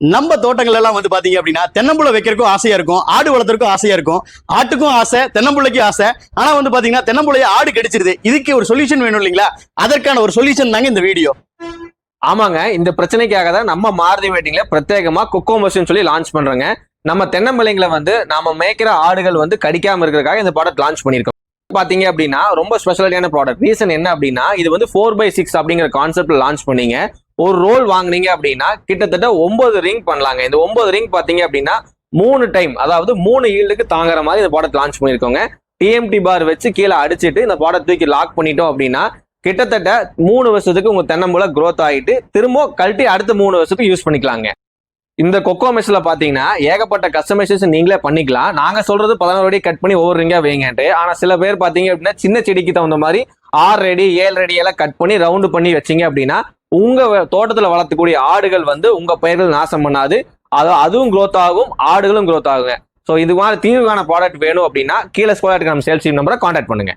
நம்ம தோட்டங்கள் எல்லாம் வந்து பாத்தீங்க அப்படின்னா தென்னம்புள்ள வைக்கிறதுக்கும் ஆசையா இருக்கும். ஆடு வளர்த்துறதுக்கும் ஆசையா இருக்கும். ஆட்டுக்கும் ஆசை தென்னம்புள்ளைக்கும் ஆசை. ஆனா வந்து பாத்தீங்கன்னா தென்னம்புள்ளைய ஆடு கிடைச்சிருது. இதுக்கு ஒரு சொல்யூஷன் வேணும் இல்லைங்களா? அதற்கான ஒரு சொல்யூஷன் தாங்க இந்த வீடியோ ஆமாங்க. இந்த பிரச்சனைக்காக தான் நம்ம மாருதி வெயிட்டிங்ல பிரத்யேகமா குக்கோ மஷின் சொல்லி லான்ச் பண்றோங்க. நம்ம தென்னம்பிள்ளைங்களை வந்து நாம மேய்க்கிற ஆடுகள் வந்து கடிக்காம இருக்கிறதுக்காக இந்த ப்ராடக்ட் லான்ச் பண்ணியிருக்கோம். பாத்தீங்க அப்படின்னா ரொம்ப ஸ்பெஷலிட்டியான ப்ராடக்ட் ரீசன் என்ன அப்படின்னா இது வந்து ஃபோர் பை சிக்ஸ் அப்படிங்கிற கான்செப்ட்ல லான்ச் பண்ணீங்க. ஒரு ரோல் வாங்குனீங்க அப்படின்னா கிட்டத்தட்ட ஒன்பது ரிங் பண்ணலாங்க. இந்த ஒன்பது ரிங் பார்த்தீங்க அப்படின்னா மூணு டைம் அதாவது மூணு ஈல்டுக்கு தாங்குற மாதிரி இந்த ப்ராடக்ட் லான்ச் பண்ணியிருக்கோங்க. டிஎம்டி பார் வச்சு கீழே அடிச்சிட்டு இந்த ப்ராடக்ட் தூக்கி லாக் பண்ணிட்டோம் அப்படின்னா கிட்டத்தட்ட மூணு வருஷத்துக்கு உங்க தென்னம்புல க்ரோத் ஆகிட்டு திரும்ப கழட்டி அடுத்த மூணு வருஷத்துக்கு யூஸ் பண்ணிக்கலாங்க. இந்த கொக்கோ மெஷில் பார்த்தீங்கன்னா ஏகப்பட்ட கஸ்டமைசேஷன் நீங்களே பண்ணிக்கலாம். நாங்கள் சொல்றது பதினோரு அடி கட் பண்ணி ஒவ்வொரு ரிங்காக வைங்கன்ட்டு. ஆனால் சில பேர் பார்த்தீங்க அப்படின்னா சின்ன செடிக்கு தகுந்த மாதிரி ஆறு அடி ஏழு அடி எல்லாம் கட் பண்ணி ரவுண்டு பண்ணி வச்சீங்க அப்படின்னா உங்க தோட்டத்துல வளர்த்தக்கூடிய ஆடுகள் வந்து உங்க பயிர்கள் நாசம் பண்ணாது. அது அதுவும் க்ரோத் ஆகும் ஆடுகளும் க்ரோத் ஆகுங்க. ஸோ இது மாதிரி தீர்வுக்கான ப்ராடக்ட் வேணும் அப்படின்னா கீழே ஸ்கோலாட்டுக்கு நம்ம சேல்ஸ் டீம் நம்பரை காண்டாக்ட் பண்ணுங்க.